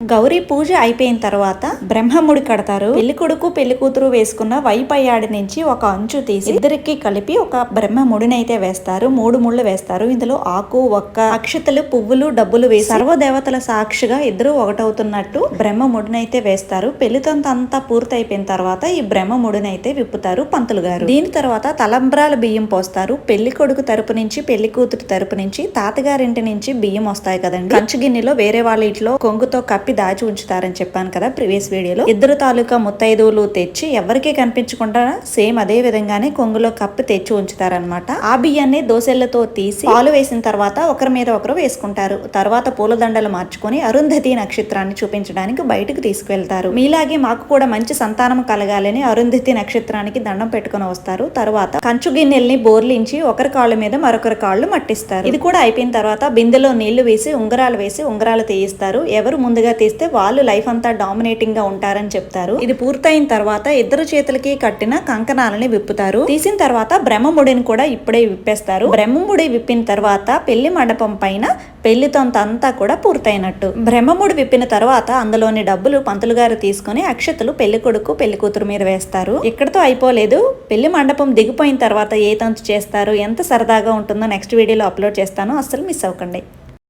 గౌరీ పూజ అయిపోయిన తర్వాత బ్రహ్మముడి కడతారు. పెళ్ళి కొడుకు పెళ్ళి కూతురు వేసుకున్న వైపయ్యాడి నుంచి ఒక అంచు తీసి ఇద్దరికి కలిపి ఒక బ్రహ్మముడిని అయితే వేస్తారు. మూడు ముళ్ళు వేస్తారు. ఇందులో ఆకు ఒక్క అక్షతలు పువ్వులు డబ్బులు వేసి సర్వదేవతల సాక్షిగా ఇద్దరు ఒకటవుతున్నట్టు బ్రహ్మముడిని అయితే వేస్తారు పెళ్ళితంత అంతా పూర్తయిపోయిన తర్వాత ఈ బ్రహ్మముడిని అయితే విప్పుతారు పంతులు గారు. దీని తర్వాత తలంబ్రాల బియ్యం పోస్తారు. పెళ్ళి కొడుకు తరపు నుంచి పెళ్ళి కూతురు తరపు నుంచి తాతగారింటి నుంచి బియ్యం వస్తాయి కదండి. కంచు గిన్నెలో వేరే వాళ్ళ ఇంట్లో కొంగుతో కప్పి దాచి ఉంచుతారని చెప్పాను కదా ప్రీవియస్ వీడియోలో. ఇద్దరు తాలూకా ముత్తైదువులు తెచ్చి ఎవరికీ కనిపించకుండా సేమ్ అదే విధంగానే కొంగులో కప్పి తెచ్చి ఉంచుతారనమాట ఆ బియ్యాన్ని దోసెళ్ళతో తీసి పాలు వేసిన తర్వాత ఒకరి మీద ఒకరు వేసుకుంటారు. తర్వాత పూలదండలు మార్చుకొని అరుంధతి నక్షత్రాన్ని చూపించడానికి బయటకు తీసుకువెళ్తారు. మీలాగే మాకు కూడా మంచి సంతానం కలగాలని అరుంధతి నక్షత్రానికి దండం పెట్టుకుని వస్తారు. తర్వాత కంచు గిన్నెల్ని బోర్లించి ఒకరి కాళ్ళ మీద మరొకరి కాళ్ళు మట్టిస్తారు. ఇది కూడా అయిపోయిన తర్వాత బిందెలో నీళ్ళు వేసి ఉంగరాలు వేసి ఉంగరాలు తీయిస్తారు. ఎవరు ముందుగా తీస్తే వాళ్ళు లైఫ్ అంతా డామినేటింగ్గా ఉంటారని చెప్తారు. ఇది పూర్తయిన తర్వాత ఇద్దరు చేతులకి కట్టిన కంకణాలని విప్పుతారు. తీసిన తర్వాత బ్రహ్మముడిని కూడా ఇప్పుడే విప్పేస్తారు. బ్రహ్మముడి విప్పిన తర్వాత పెళ్ళి మండపం పైన పెళ్ళి తొంత అంతా కూడా పూర్తయినట్టు. బ్రహ్మముడి విప్పిన తర్వాత అందులోని డబ్బులు పంతులు గారు తీసుకుని అక్షతలు పెళ్ళి కొడుకు పెళ్ళి కూతురు మీద వేస్తారు. ఇక్కడతో అయిపోలేదు. పెళ్ళి మండపం దిగిపోయిన తర్వాత ఏ తంతు చేస్తారు? ఎంత సరదాగా ఉంటుందో నెక్స్ట్ వీడియోలో అప్లోడ్ చేస్తాను. అస్సలు మిస్ అవ్వకండి.